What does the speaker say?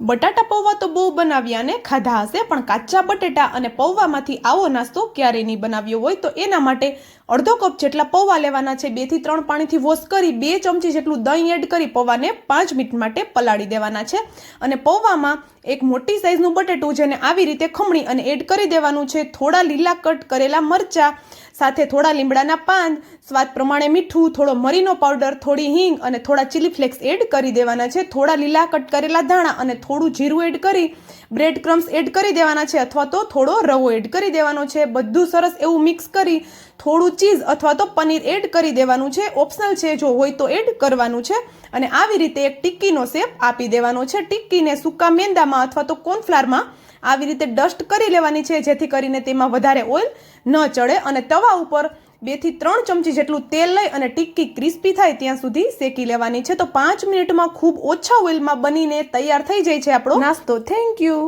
બટાટા પૌવા તો બહુ બનાવ્યા અને ખાધા હશે, પણ કાચા બટેટા અને પૌવામાંથી આવો નાસ્તો ક્યારેય નહીં બનાવ્યો હોય તો એના માટે અડધો કપ જેટલા પૌવા લેવાના છે બેથી ત્રણ પાણીથી વોશ કરી બે ચમચી જેટલું દહીં એડ કરી પૌવાને પાંચ મિનિટ માટે પલાળી દેવાના છે. અને પૌવામાં એક મોટી સાઈઝનું બટેટું જેને આવી રીતે ખમણી અને એડ કરી દેવાનું છે, થોડા લીલા કટ કરેલા મરચાં સાથે થોડા લીમડાના પાન સ્વાદ પ્રમાણે મીઠું, થોડો મરીનો પાવડર, થોડી હિંગ અને થોડા ચીલી ફ્લેક્સ એડ કરી દેવાના છે. થોડા લીલા કટ કરેલા ધાણા અને થોડું જીરું એડ કરી બ્રેડ ક્રમ્સ એડ કરી દેવાના છે અથવા તો થોડો રવો એડ કરી દેવાનો છે, બધું સરસ એવું મિક્સ કરી, થોડું ચીઝ અથવા તો પનીર એડ કરી દેવાનું છે ઓપ્શનલ છે, જો હોય તો એડ કરવાનું છે. અને આવી રીતે એક ટિક્કીનો શેપ આપી દેવાનો છે. ટિક્કીને સૂકા મેંદામાં અથવા તો કોર્નફ્લાવરમાં આવી રીતે ડસ્ટ કરી લેવાની છે, જેથી કરીને તેમાં વધારે ઓઇલ ન ચડે અને તવા ઉપર બેથી ત્રણ ચમચી જેટલું તેલ લઈ અને ટિક્કી ક્રિસ્પી થાય ત્યાં સુધી શેકી લેવાની છે. તો પાંચ મિનિટમાં ખૂબ ઓછા ઓઇલમાં બનીને તૈયાર થઈ જાય છે આપણો નાસ્તો. Thank you